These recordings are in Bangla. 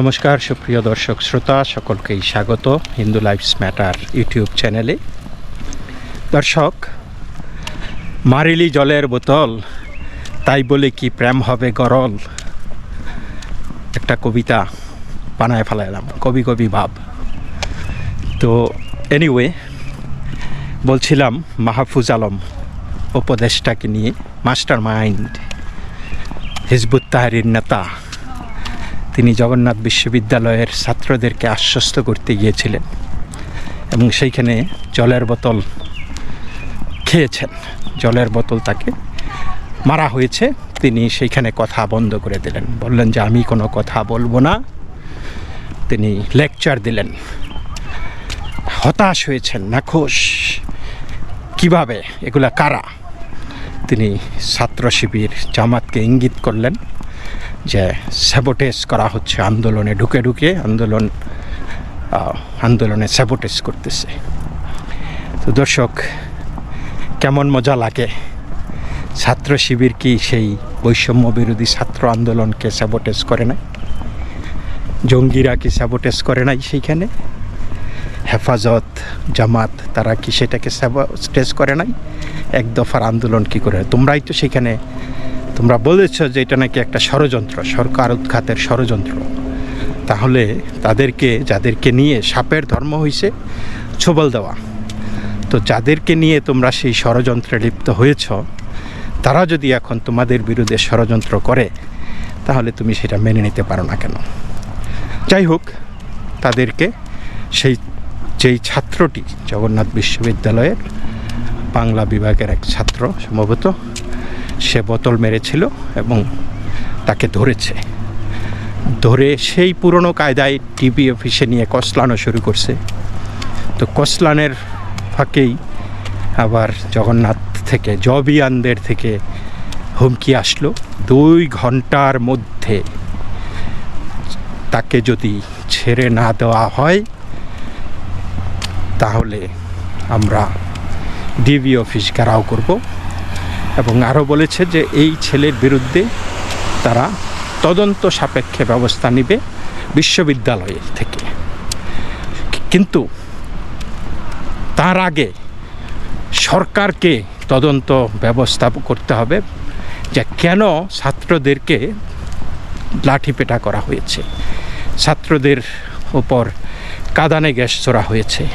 নমস্কার, সুপ্রিয় দর্শক শ্রোতা, সকলকেই স্বাগত হিন্দু লাইফস ম্যাটার ইউটিউব চ্যানেলে। দর্শক, মারিলি জলের বোতল, তাই বলে কি প্রেম হবে গরল? একটা কবিতা বানায় ফেলাইলাম, কবি কবি ভাব। তো এনিওয়ে বলছিলাম মাহফুজ আলম উপদেষ্টাকে নিয়ে, মাস্টার মাইন্ড, হিজবুত তাহারির নেতা। তিনি জগন্নাথ বিশ্ববিদ্যালয়ের ছাত্রদেরকে আশ্বস্ত করতে গিয়েছিলেন এবং সেইখানে জলের বোতল খেয়েছেন। জলের বোতল তাকে মারা হয়েছে। তিনি সেইখানে কথা বন্ধ করে দিলেন। বললেন যে, আমি কোনো কথা বলব না। তিনি লেকচার দিলেন। হতাশ হয়েছেন, নাখোশ। কীভাবে? এগুলা কারা? তিনি ছাত্র শিবির জামাতকে ইঙ্গিত করলেন। যে স্যাবোটেজ করা হচ্ছে আন্দোলনে, ঢুকে ঢুকে আন্দোলন আন্দোলনে স্যাবোটেজ করতেছে। তো দর্শক, কেমন মজা লাগে? ছাত্র শিবির কি সেই বৈষম্য বিরোধী ছাত্র আন্দোলনকে স্যাবোটেজ করে নাই? জঙ্গিরা কি স্যাবোটেজ করে নাই সেইখানে? হেফাজত, জামাত, তারা কি সেটাকে স্টেজ করে নাই? এক দফার আন্দোলন কি করে? তোমরাই তো সেখানে তোমরা বলেছ যে এটা নাকি একটা ষড়যন্ত্র, সরকার উৎখাতের ষড়যন্ত্র। তাহলে তাদেরকে, যাদেরকে নিয়ে সাপের ধর্ম হইছে, ছবল দেওয়া। তো যাদেরকে নিয়ে তোমরা সেই ষড়যন্ত্রে লিপ্ত হয়েছ, তারা যদি এখন তোমাদের বিরুদ্ধে ষড়যন্ত্র করে, তাহলে তুমি সেটা মেনে নিতে পারো না কেন? যাই হোক, তাদেরকে সেই, যেই ছাত্রটি জগন্নাথ বিশ্ববিদ্যালয়ের বাংলা বিভাগের এক ছাত্র, সম্ভবত সে বোতল মেরেছিল এবং তাকে ধরেছে। ধরে সেই পুরনো কায়দায় টিভি অফিসে নিয়ে কসলানো শুরু করছে। তো কসলানের ফাঁকেই আবার জগন্নাথ থেকে, জবিয়ানদের থেকে হুমকি আসলো। দুই ঘণ্টার মধ্যে তাকে যদি ছেড়ে না দেওয়া হয়, তাহলে আমরা ডিবি অফিস ঘেরাও করব। এবং আরও বলেছে যে এই ছেলের বিরুদ্ধে তারা তদন্ত সাপেক্ষে ব্যবস্থা নেবে বিশ্ববিদ্যালয় থেকে। কিন্তু তার আগে সরকারকে তদন্ত ব্যবস্থা করতে হবে যে কেন ছাত্রদেরকে লাঠিপেটা করা হয়েছে। ছাত্রদের ওপর কাদানে গ্যাস ছোড়া হয়েছে।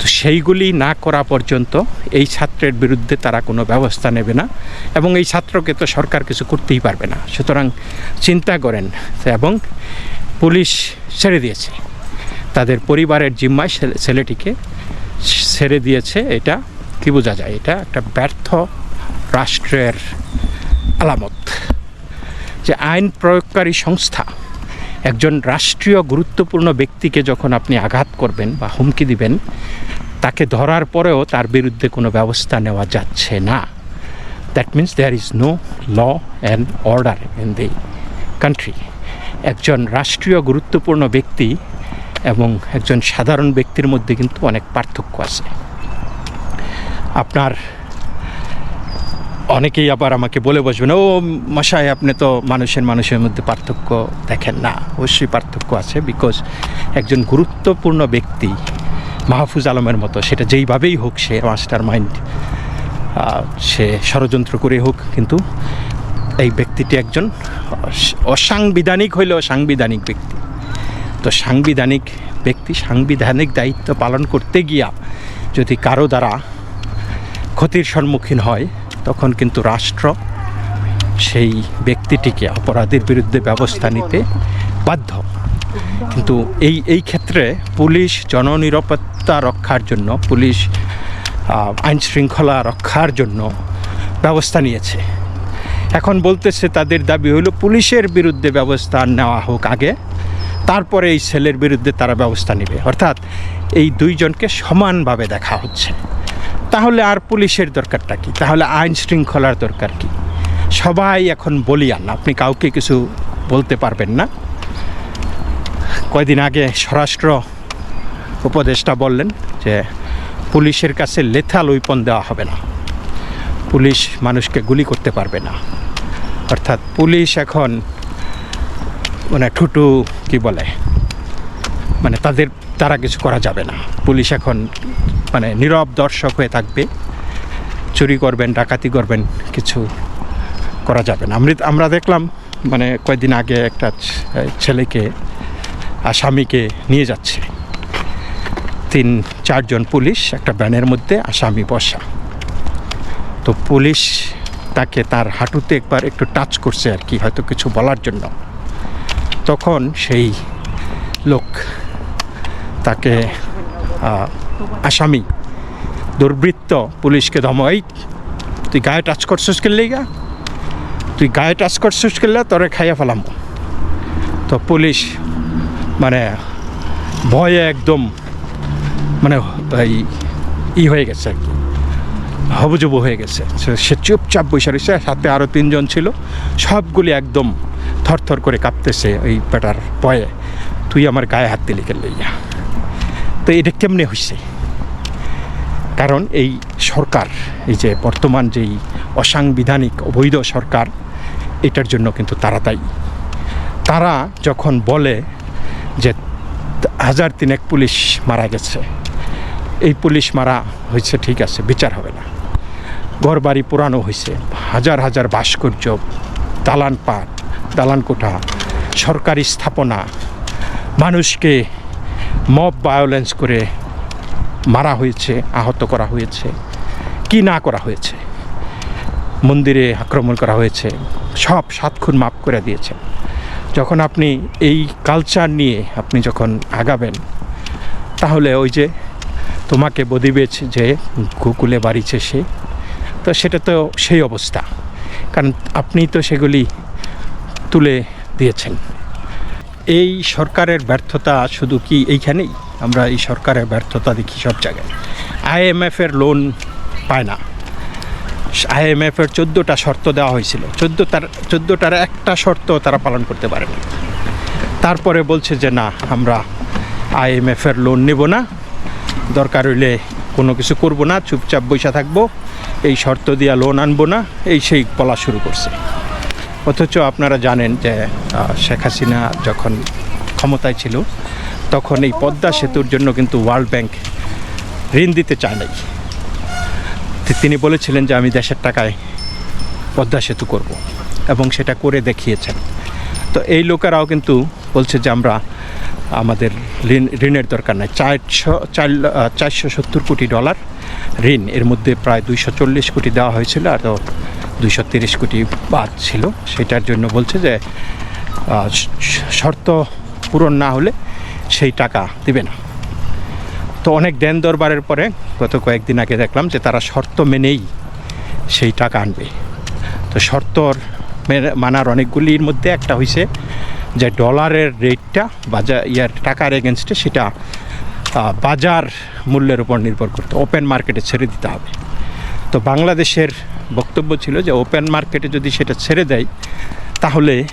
তো সেইগুলি না করা পর্যন্ত এই ছাত্রের বিরুদ্ধে তারা কোনো ব্যবস্থা নেবে না এবং এই ছাত্রকে তো সরকার কিছু করতেই পারবে না। সুতরাং চিন্তা করেন এবং পুলিশ ছেড়ে দিয়েছে। তাদের পরিবারের জিম্মায় ছেলে- ছেলেটিকে ছেড়ে দিয়েছে। এটা কি বোঝা যায়? এটা একটা ব্যর্থ রাষ্ট্রের আলামত। যে আইন প্রয়োগকারী সংস্থা একজন রাষ্ট্রীয় গুরুত্বপূর্ণ ব্যক্তিকে যখন আপনি আঘাত করবেন বা হুমকি দিবেন, তাকে ধরার পরেও তার বিরুদ্ধে কোনো ব্যবস্থা নেওয়া যাচ্ছে না। That means there is no law and order in the country একজন রাষ্ট্রীয় গুরুত্বপূর্ণ ব্যক্তি এবং একজন সাধারণ ব্যক্তির মধ্যে কিন্তু অনেক পার্থক্য আছে। আপনার অনেকেই আবার আমাকে বলে বসবেন, ও মশাই, আপনি তো মানুষের মানুষের মধ্যে পার্থক্য দেখেন না। অবশ্যই পার্থক্য আছে বিকজ একজন গুরুত্বপূর্ণ ব্যক্তি মাহফুজ আলমের মতো, সেটা যেইভাবেই হোক সে মাস্টার মাইন্ড সে ষড়যন্ত্র করে হোক, কিন্তু এই ব্যক্তিটি একজন অসাংবিধানিক হইলেও সাংবিধানিক ব্যক্তি। তো সাংবিধানিক ব্যক্তি সাংবিধানিক দায়িত্ব পালন করতে গিয়া যদি কারও দ্বারা ক্ষতির সম্মুখীন হয় তখন কিন্তু রাষ্ট্র সেই ব্যক্তিটিকে অপরাধীর বিরুদ্ধে ব্যবস্থা নিতে বাধ্য। কিন্তু এই এই ক্ষেত্রে পুলিশ জননিরাপত্তা রক্ষার জন্য, পুলিশ আইন শৃঙ্খলা রক্ষার জন্য ব্যবস্থা নিয়েছে। এখন বলতেছে তাদের দাবি হলো পুলিশের বিরুদ্ধে ব্যবস্থা নেওয়া হোক আগে, তারপরে এই ছেলের বিরুদ্ধে তারা ব্যবস্থা নেবে। অর্থাৎ এই দুইজনকে সমানভাবে দেখা হচ্ছে। তাহলে আর পুলিশের দরকারটা কি? তাহলে আইন শৃঙ্খলার দরকার কি? সবাই এখন বলিয়ান, আপনি কাউকে কিছু বলতে পারবেন না। কয়দিন আগে স্বরাষ্ট্র উপদেষ্টা বললেন যে, পুলিশের কাছে লেথাল উইপন দেওয়া হবে না। পুলিশ মানুষকে গুলি করতে পারবে না। অর্থাৎ পুলিশ এখন মানে ঠুটু, কি বলে? মানে তাদের তারা কিছু করা যাবে না। পুলিশ এখন মানে নীরব দর্শক হয়ে থাকবে। চুরি করবেন, ডাকাতি করবেন, কিছু করা যাবে না। আমরা আমরা দেখলাম মানে কয়েকদিন আগে একটা ছেলেকে আসামিকে নিয়ে যাচ্ছে। তিন, চারজন পুলিশ, একটা ব্যানের মধ্যে আসামি বসা। তো পুলিশ তাকে তার হাঁটুতে একবার একটু টাচ করছে আর কি, হয়তো কিছু বলার জন্য। তখন সেই লোক তাকে আসামি, দুর্বৃত্ত পুলিশকে ধমই তুই গায়ে টাচ করছিস কে লেগা? তুই গায়ে টাচ করছিস কেলে তোরে খাইয়া ফেলাম। তো পুলিশ মানে ভয়ে একদম মানে এই ই হয়ে গেছে আর কি। হবুজুবু হয়ে গেছে। সে- চুপচাপ বসে রয়েছে, সাথে আরও তিনজন ছিল। সবগুলি একদম থরথর করে কাঁপতেছে ওই পেটার ভয়ে। তুই আমার গায়ে হাত দিলি কেলে তো এটা কেমনে হয়েছে কারণ এই সরকার, এই যে বর্তমান যেই অসাংবিধানিক, অবৈধ সরকার, এটার জন্য কিন্তু তারা দায়ী। তারা যখন বলে যে হাজার তিনেক পুলিশ মারা গেছে, এই পুলিশ মারা হয়েছে ঠিক আছে, বিচার হবে না। ঘর বাড়ি পুরানো হয়েছে হাজার হাজার ভাস্কর্য দালান পাট দালান কোঠা সরকারি স্থাপনা, মানুষকে মব ভায়োলেন্স করে মারা হয়েছে, আহত করা হয়েছে, কি না করা হয়েছে, মন্দিরে আক্রমণ করা হয়েছে, সব সাত খুন মাপ করে দিয়েছেন যখন আপনি এই কালচার নিয়ে আপনি যখন আগাবেন, তাহলে ওই যে তোমাকে বদিবেচ যে গোকুলে বাড়িছে সে, তো সেটা তো সেই অবস্থা। কারণ আপনি তো সেগুলি তুলে দিয়েছেন। এই সরকারের ব্যর্থতা শুধু কি এইখানেই? আমরা এই সরকারের ব্যর্থতা দেখি সব জায়গায়। আইএমএফের লোন পায় না। আইএমএফের চোদ্দোটা শর্ত দেওয়া হয়েছিল। চোদ্দ তার, চোদ্দোটার একটা শর্ত তারা পালন করতে পারেনি তারপরে বলছে যে না, আমরা আইএমএফের লোন নেব না। দরকার হইলে কোনো কিছু করব না, চুপচাপ বৈশা থাকব। এই শর্ত দিয়া লোন আনব না। এই সেই বলা শুরু করছে। অথচ আপনারা জানেন যে শেখ হাসিনা যখন ক্ষমতায় ছিল, তখন এই পদ্মা সেতুর জন্য কিন্তু ওয়ার্ল্ড ব্যাংক ঋণ দিতে চায় নাই। তিনি বলেছিলেন যে, আমি দেশের টাকায় পদ্মা সেতু করব। এবং সেটা করে দেখিয়েছেন। তো এই লোকেরাও কিন্তু বলছে যে, আমরা আমাদের ঋণ, ঋণের দরকার নাই। চারশো, চার চারশো সত্তর কোটি ডলার ঋণ, এর মধ্যে প্রায় দুইশো চল্লিশ কোটি দেওয়া হয়েছিল। আর দুইশো তিরিশ কোটি বাদ ছিল। সেটার জন্য বলছে যে শর্ত পূরণ না হলে সেই টাকা দেবে না। তো অনেক দেন দরবারের পরে গত কয়েকদিন আগে দেখলাম যে তারা শর্ত মেনেই সেই টাকা আনবে। তো শর্তর মেনে- মানার অনেকগুলির মধ্যে একটা হয়েছে যে ডলারের রেটটা বাজার ইয়ার টাকার এগেনস্টে সেটা বাজার মূল্যের উপর নির্ভর করতে ওপেন মার্কেটে ছেড়ে দিতে হবে। তো বাংলাদেশের বক্তব্য ছিল যে ওপেন মার্কেটে যদি সেটা ছেড়ে দেয় তাহলে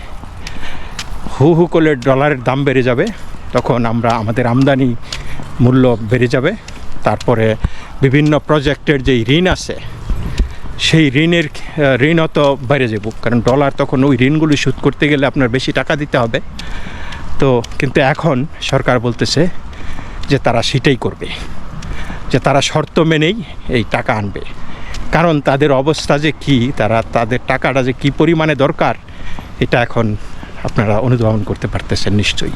হু হু করে ডলারের দাম বেড়ে যাবে তখন আমরা আমাদের আমদানি মূল্য বেড়ে যাবে। তারপরে বিভিন্ন প্রজেক্টের যেই ঋণ আছে সেই ঋণের আহ, ঋণও তো বেড়ে যাব কারণ ডলার তখন ওই ঋণগুলি শোধ করতে গেলে আপনার বেশি টাকা দিতে হবে। তো কিন্তু এখন সরকার বলতেছে যে তারা সেটাই করবে যে তারা শর্ত মেনেই এই টাকা আনবে। কারণ তাদের অবস্থা যে কি, তারা তাদের টাকাটা যে কি পরিমাণে দরকার, এটা এখন আপনারা অনুধাবন করতে পারতেছেন নিশ্চয়ই।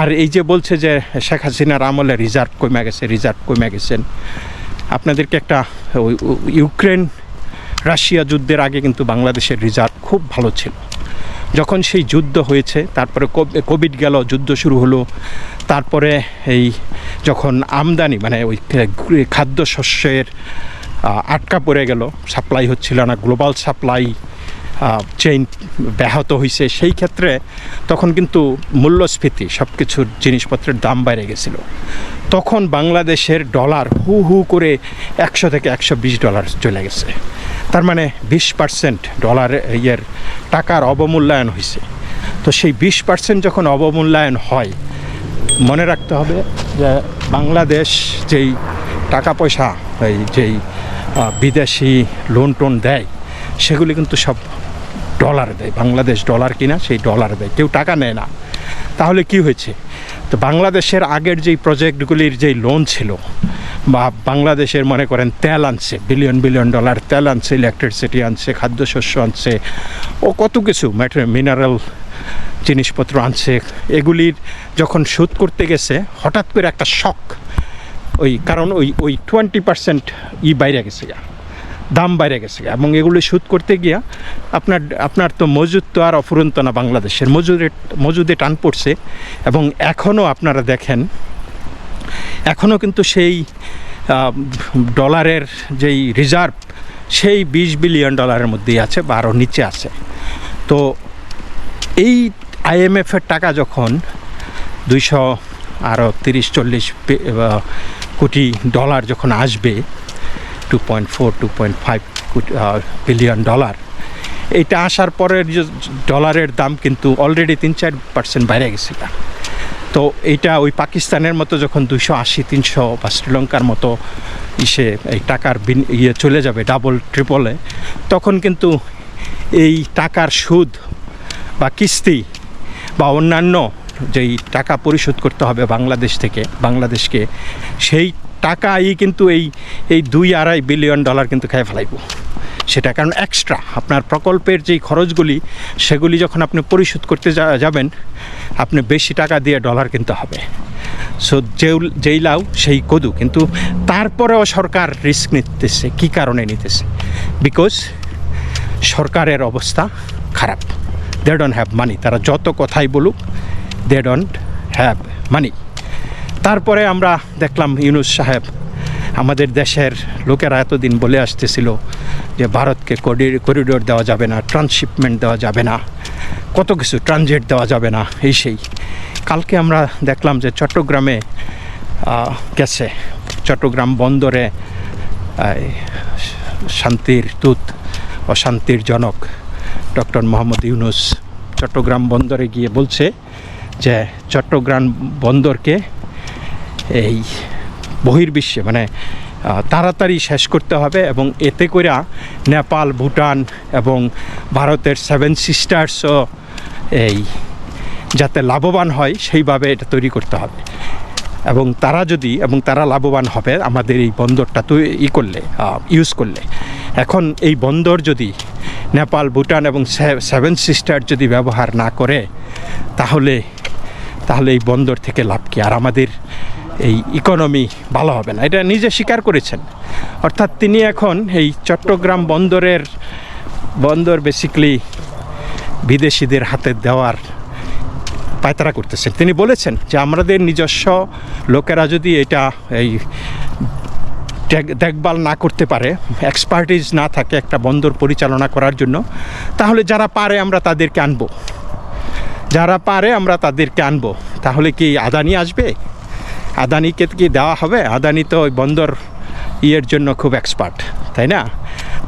আর এই যে বলছে যে শেখ হাসিনার আমলে রিজার্ভ কমে গেছে, রিজার্ভ কমে গেছেন। আপনাদেরকে একটা ইউক্রেন রাশিয়া যুদ্ধের আগে কিন্তু বাংলাদেশের রিজার্ভ খুব ভালো ছিল। যখন সেই যুদ্ধ হয়েছে, তারপরে কোভিড গেল, যুদ্ধ শুরু হলো, তারপরে এই যখন আমদানি মানে ওই খাদ্যশস্যের আটকা পড়ে গেল। সাপ্লাই হচ্ছিল না গ্লোবাল সাপ্লাই চেইন ব্যাহত হয়েছে সেই ক্ষেত্রে তখন কিন্তু মূল্যস্ফীতি সব কিছুর জিনিসপত্রের দাম বেড়ে গেছিল। তখন বাংলাদেশের ডলার হু হু করে একশো থেকে একশো বিশ ডলার চলে গেছে। তার মানে বিশ পার্সেন্ট ডলার ইয়ের টাকার অবমূল্যায়ন হয়েছে তো সেই বিশ পার্সেন্ট যখন অবমূল্যায়ন হয়, মনে রাখতে হবে যে বাংলাদেশ যেই টাকা পয়সা, এই যেই বিদেশি লোন টোন দেয়, সেগুলি কিন্তু সব ডলার দেয়। বাংলাদেশ ডলার কিনা, সেই ডলার দেয়। কেউ টাকা নেয় না। তাহলে কি হয়েছে? তো বাংলাদেশের আগের যেই প্রজেক্টগুলির যেই লোন ছিল, বা বাংলাদেশের মনে করেন তেল আনছে বিলিয়ন বিলিয়ন ডলার তেল আনছে ইলেকট্রিসিটি আনছে, খাদ্যশস্য আনছে, ও কত কিছু মিনারেল জিনিসপত্র আনছে, এগুলির যখন শোধ করতে গেছে, হঠাৎ করে একটা শখ ওই, কারণ ওই ওই টোয়েন্টি পার্সেন্ট ই বাইরে গেছে গা দাম বাইরে গেছে। এবং এগুলি শোধ করতে গিয়া আপনার আপনার তো মজুদ তো আর অফুরন্ত না বাংলাদেশের মজুদে মজুদে টান পড়ছে এবং এখনও আপনারা দেখেন এখনও কিন্তু সেই ডলারের যেই রিজার্ভ, সেই বিশ বিলিয়ন ডলারের মধ্যেই আছে বা আরও নিচে আছে তো এই আইএমএফের টাকা যখন দুইশো আরও তিরিশ, চল্লিশ কোটি ডলার যখন আসবে two point four two point five billion dollar এটা আসার পরের যে ডলারের দাম কিন্তু অলরেডি তিন চার পার্সেন্ট বাইরে গেছিল। তো এইটা ওই পাকিস্তানের মতো যখন দুশো আশি, তিনশো বা শ্রীলঙ্কার মতো ইসে এই টাকার বিন ইয়ে চলে যাবে ডাবল ট্রিপলে তখন কিন্তু এই টাকার সুদ বা কিস্তি বা অন্যান্য যেই টাকা পরিশোধ করতে হবে বাংলাদেশ থেকে, বাংলাদেশকে, সেই টাকাই কিন্তু এই এই দুই আড়াই বিলিয়ন ডলার কিন্তু খেয়ে ফেলাইব। সেটা কারণ এক্সট্রা আপনার প্রকল্পের যেই খরচগুলি, সেগুলি যখন আপনি পরিশোধ করতে যাবেন, আপনি বেশি টাকা দিয়ে ডলার কিনতে হবে। সো যেই লাউ, সেই কদু, কিন্তু তারপরেও সরকার রিস্ক নিতেছে, কী কারণে নিতেছে? বিকজ সরকারের অবস্থা খারাপ। দে ডোন্ট হ্যাভ মানি তারা যত কথাই বলুক দে ডোন্ট হ্যাভ মানি তারপরে আমরা দেখলাম ইউনুস সাহেব, আমাদের দেশের লোকেরা এতদিন বলে আসতেছিল যে ভারতকে করিডোর দেওয়া যাবে না ট্রান্সশিপমেন্ট দেওয়া যাবে না, কত কিছু ট্রানজিট দেওয়া যাবে না, এই সেই। কালকে আমরা দেখলাম যে চট্টগ্রামে গেছে। চট্টগ্রাম বন্দরে শান্তির দূত, অশান্তির জনক, ডক্টর মোহাম্মদ ইউনুস চট্টগ্রাম বন্দরে গিয়ে বলছে যে চট্টগ্রাম বন্দরকে এই বহির্বিশ্বে মানে তাড়াতাড়ি শেষ করতে হবে এবং এতে করে নেপাল, ভুটান এবং ভারতের সেভেন সিস্টার্সও এই যাতে লাভবান হয়, সেইভাবে এটা তৈরি করতে হবে। এবং তারা যদি, এবং তারা লাভবান হবে আমাদের এই বন্দরটা তো ই করলে ইউজ করলে। এখন এই বন্দর যদি নেপাল, ভুটান এবং সেভেন সিস্টার যদি ব্যবহার না করে, তাহলে তাহলে এই বন্দর থেকে লাভ কি? আর আমাদের এই ইকোনমি ভালো হবে না। এটা নিজে স্বীকার করেছেন। অর্থাৎ তিনি এখন এই চট্টগ্রাম বন্দরের, বন্দর বেসিক্যালি বিদেশিদের হাতে দেওয়ার পায়তারা করতেছেন। তিনি বলেছেন যে আমাদের নিজস্ব লোকেরা যদি এটা এই দেখ- দেখভাল না করতে পারে এক্সপার্টিজ না থাকে একটা বন্দর পরিচালনা করার জন্য, তাহলে যারা পারে আমরা তাদেরকে আনব। যারা পারে আমরা তাদেরকে আনব। তাহলে কি আদানি আসবে? আদানিকে কি দেওয়া হবে? আদানি তো ওই বন্দর ইয়ের জন্য খুব এক্সপার্ট তাই না?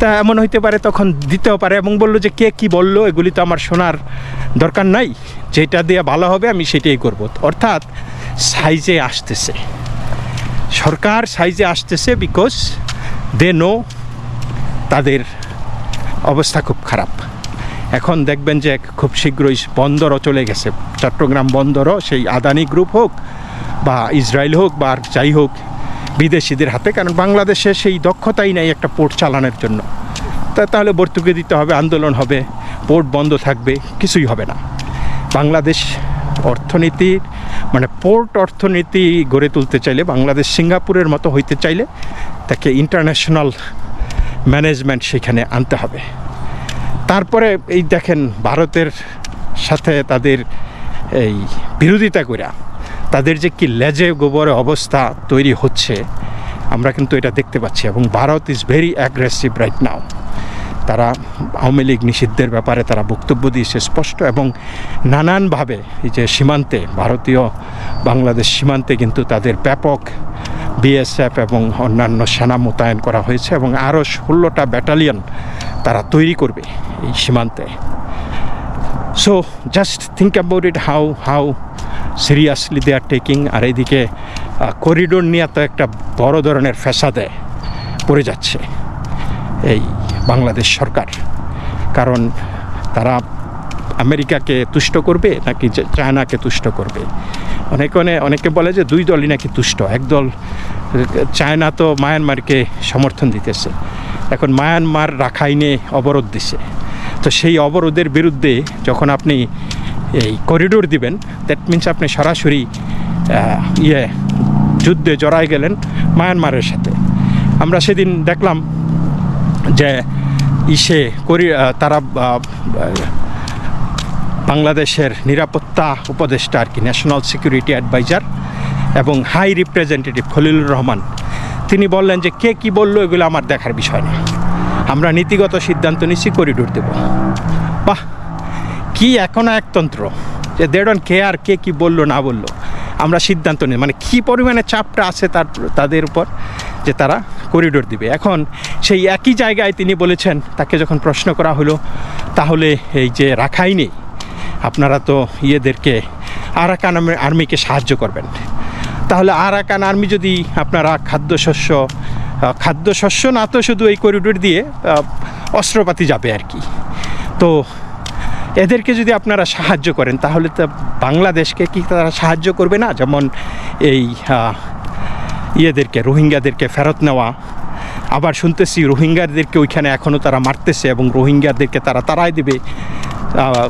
তা এমন হইতে পারে তখন দিতেও পারে এবং বলল যে কে কি বলল, এগুলি তো আমার শোনার দরকার নাই। যেটা দিয়ে ভালো হবে আমি সেটাই করব। অর্থাৎ সাইজে আসতেছে। সরকার সাইজে আসতেছে বিকজ দে নো তাদের অবস্থা খুব খারাপ। এখন দেখবেন যে খুব শীঘ্রই বন্দরও চলে গেছে। চট্টগ্রাম বন্দরও, সেই আদানি গ্রুপ হোক বা ইসরায়েল হোক বা আর যাই হোক, বিদেশিদের হাতে, কারণ বাংলাদেশে সেই দক্ষতাই নাই একটা পোর্ট চালানোর জন্য। তা তাহলে ভর্তুকি দিতে হবে, আন্দোলন হবে, পোর্ট বন্ধ থাকবে, কিছুই হবে না। বাংলাদেশ অর্থনীতির মানে পোর্ট অর্থনীতি গড়ে তুলতে চাইলে, বাংলাদেশ সিঙ্গাপুরের মতো হইতে চাইলে, তাকে ইন্টারন্যাশনাল ম্যানেজমেন্ট সেখানে আনতে হবে। তারপরে এই দেখেন ভারতের সাথে তাদের এই বিরোধিতা করা তাদের যে কি লেজে গোবরে অবস্থা তৈরি হচ্ছে, আমরা কিন্তু এটা দেখতে পাচ্ছি এবং Bharat is very aggressive right now তারা আওয়ামী লীগ নিষিদ্ধের ব্যাপারে তারা বক্তব্য দিয়েছে স্পষ্ট এবং নানানভাবে এই যে সীমান্তে, ভারতীয় বাংলাদেশ সীমান্তে কিন্তু তাদের ব্যাপক বিএসএফ এবং অন্যান্য সেনা মোতায়েন করা হয়েছে এবং আরও ষোলোটা ব্যাটালিয়ন তারা তৈরি করবে এই সীমান্তে। So just think about it how how seriously they are taking আর এইদিকে করিডোর নিয়ে তো একটা বড় ধরনের ফ্যাসাদে পড়ে যাচ্ছে এই বাংলাদেশ সরকার। কারণ তারা আমেরিকাকে তুষ্ট করবে নাকি চায়নাকে তুষ্ট করবে? অনেকে অনে- অনেকে বলে যে দুই দলই নাকি তুষ্ট, একদল চায়না তো মায়ানমারকে সমর্থন দিতেছে। এখন মায়ানমার রাখাইনে অবরোধ দিছে। তো সেই অবরোধের বিরুদ্ধে যখন আপনি এই করিডোর দিবেন দ্যাট মিনস আপনি সরাসরি ইয়ে যুদ্ধে জড়াই গেলেন মায়ানমারের সাথে। আমরা সেদিন দেখলাম যে ইসে করি তারা বাংলাদেশের নিরাপত্তা উপদেষ্টা আর কি ন্যাশনাল সিকিউরিটি অ্যাডভাইজার এবং হাই রিপ্রেজেন্টেটিভ খলিলুর রহমান তিনি বললেন যে কে কি বলল এগুলো আমার দেখার বিষয় না। আমরা নীতিগত সিদ্ধান্ত নিচ্ছি করিডোর দেব। বাহ, কি এখনও একতন্ত্র যে দে ডোন্ট কেয়ার কে কি বলল, না বলল। আমরা সিদ্ধান্ত নিই মানে কী পরিমাণে চাপটা আছে তার, তাদের উপর যে তারা করিডোর দিবে। এখন সেই একই জায়গায় তিনি বলেছেন, তাকে যখন প্রশ্ন করা হলো, তাহলে এই যে রাখাইনি, আপনারা তো ইয়েদেরকে আরাকান আর্মি- আর্মিকে সাহায্য করবেন। তাহলে আরাকান আর্মি যদি আপনারা খাদ্যশস্য খাদ্যশস্য না তো শুধু এই করিডোর দিয়ে অস্ত্রপাতি যাবে আর কি। তো এদেরকে যদি আপনারা সাহায্য করেন, তাহলে তো বাংলাদেশকে কি তারা সাহায্য করবে না? যেমন এই ইয়েদেরকে, রোহিঙ্গাদেরকে ফেরত নেওয়া। আবার শুনতেছি রোহিঙ্গাদেরকে ওইখানে এখনও তারা মারতেছে এবং রোহিঙ্গাদেরকে তারা তারাই দেবে।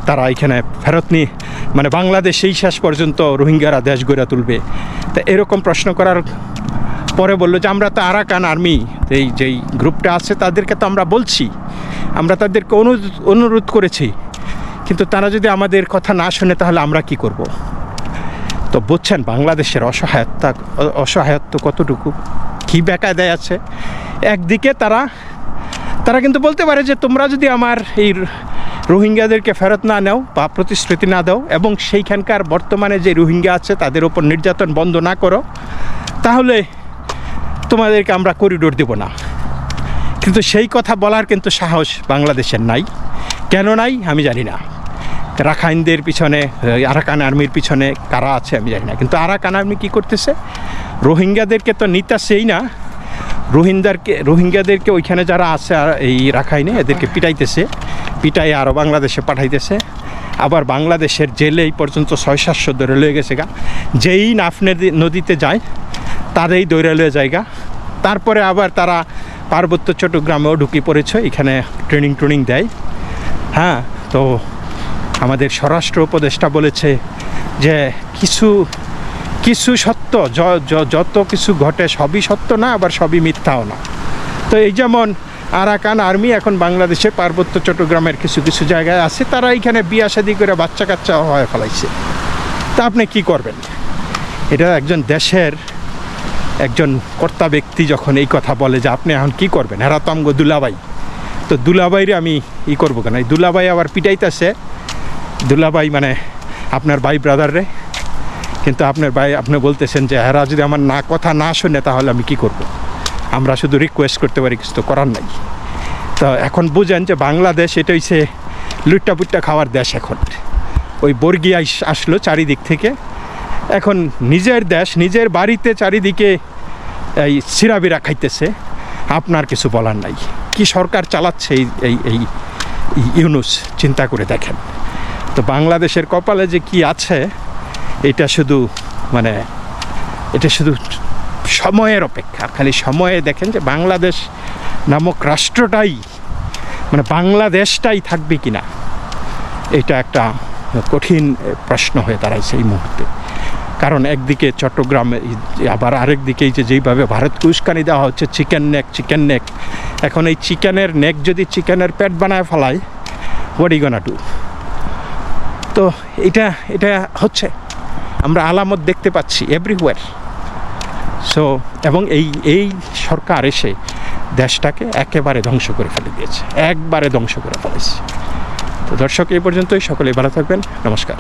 তারা এখানে ফেরত নিয়ে মানে বাংলাদেশেই শেষ পর্যন্ত রোহিঙ্গারা দেশ গড়ে তুলবে। তা এরকম প্রশ্ন করার পরে বলল যে, আমরা তো আরাকান আর্মি। এই যেই গ্রুপটা আছে, তাদেরকে তো আমরা বলছি। আমরা তাদেরকে অনুরোধ করেছি। কিন্তু তারা যদি আমাদের কথা না শুনে, তাহলে আমরা কি করব? তো বুঝছেন, বাংলাদেশের অসহায়তা, অসহায়ত্ব কতটুকু? কী বেকায়দায় আছে? একদিকে তারা তারা কিন্তু বলতে পারে যে, তোমরা যদি আমার এই রোহিঙ্গাদেরকে ফেরত না নাও বা প্রতিশ্রুতি না দাও এবং সেইখানকার বর্তমানে যে রোহিঙ্গা আছে তাদের ওপর নির্যাতন বন্ধ না করো, তাহলে তোমাদেরকে আমরা করিডোর দেব না। কিন্তু সেই কথা বলার কিন্তু সাহস বাংলাদেশের নাই। কেন নাই আমি জানি না। রাখাইনদের পিছনে, আরাকান আর্মির পিছনে কারা আছে আমি জানি না। কিন্তু আরাকান আর্মি কী করতেছে? রোহিঙ্গাদেরকে তো নিতাছেই না। রোহিঙ্গাদেরকে রোহিঙ্গাদেরকে ওইখানে যারা আছে, এই রাখাইনে, এদেরকে পিটাইতেছে। পিটাই আরও বাংলাদেশে পাঠাইতেছে। আবার বাংলাদেশের জেলে এই পর্যন্ত ছয় সাতশো ধরে লয়ে গেছে গা। যেই নাফনে নদীতে যায় তাদেরই দৈরা লয়ে জায়গা তারপরে আবার তারা পার্বত্য চট্টগ্রামেও ঢুকে পড়েছে, এখানে ট্রেনিং ট্রেনিং দেয়। হ্যাঁ তো আমাদের স্বরাষ্ট্র উপদেষ্টা বলেছে যে কিছু কিছু সত্য যত কিছু ঘটে সবই সত্য না, আবার সবই মিথ্যাও না। তো এই যেমন আরাকান আর্মি এখন বাংলাদেশে পার্বত্য চট্টগ্রামের কিছু কিছু জায়গায় আছে। তারা এইখানে বিয়া শাদি করে বাচ্চা কাচ্চা হয়ে ফেলাইছে। তা আপনি কি করবেন? এটা একজন দেশের একজন কর্তা ব্যক্তি যখন এই কথা বলে যে আপনি এখন কি করবেন? এরা তো আমগো দুলাবাই তো দুলাবাইরে আমি ই করব কেন? এই দুলাবাই আবার পিটাইতেছে। দুলাবাই মানে আপনার ভাই ব্রাদাররে কিন্তু আপনার ভাই, আপনি বলতেছেন যে এরা যদি আমার না, কথা না শুনে তাহলে আমি কি করব। আমরা শুধু রিকোয়েস্ট করতে পারি, কিছু তো করার নাই। তো এখন বুঝেন যে বাংলাদেশ এটা হচ্ছে লুট্টা পুট্টা খাওয়ার দেশ এখন। ওই বর্গি আসলো চারিদিক থেকে। এখন নিজের দেশ, নিজের বাড়িতে চারিদিকে এই সিরাবিরা খাইতেছে। আপনার কিছু বলার নাই। কি সরকার চালাচ্ছে এই এই এই ইউনুস, চিন্তা করে দেখেন। তো বাংলাদেশের কপালে যে কি আছে, এটা শুধু মানে এটা শুধু সময়ের অপেক্ষা। খালি সময়ে দেখেন যে বাংলাদেশ নামক রাষ্ট্রটাই মানে বাংলাদেশটাই থাকবে কি না এটা একটা কঠিন প্রশ্ন হয়ে দাঁড়াইছে এই মুহূর্তে। কারণ একদিকে চট্টগ্রামে, আবার আরেক দিকে এই যে যেইভাবে ভারতকে উস্কানি দেওয়া হচ্ছে, চিকেন নেক চিকেন নেক। এখন এই চিকেনের নেক যদি চিকেনের পেট বানায় ফেলায় হোয়াট গনা ডু তো এটা এটা হচ্ছে। আমরা আলামত দেখতে পাচ্ছি এভরিওয়ার সো এবং এই এই সরকার এসে দেশটাকে একেবারে ধ্বংস করে ফেলে দিয়েছে। একবারে ধ্বংস করে ফেলেছে। তো দর্শক, এই পর্যন্তই। সকলে ভালো থাকবেন। নমস্কার।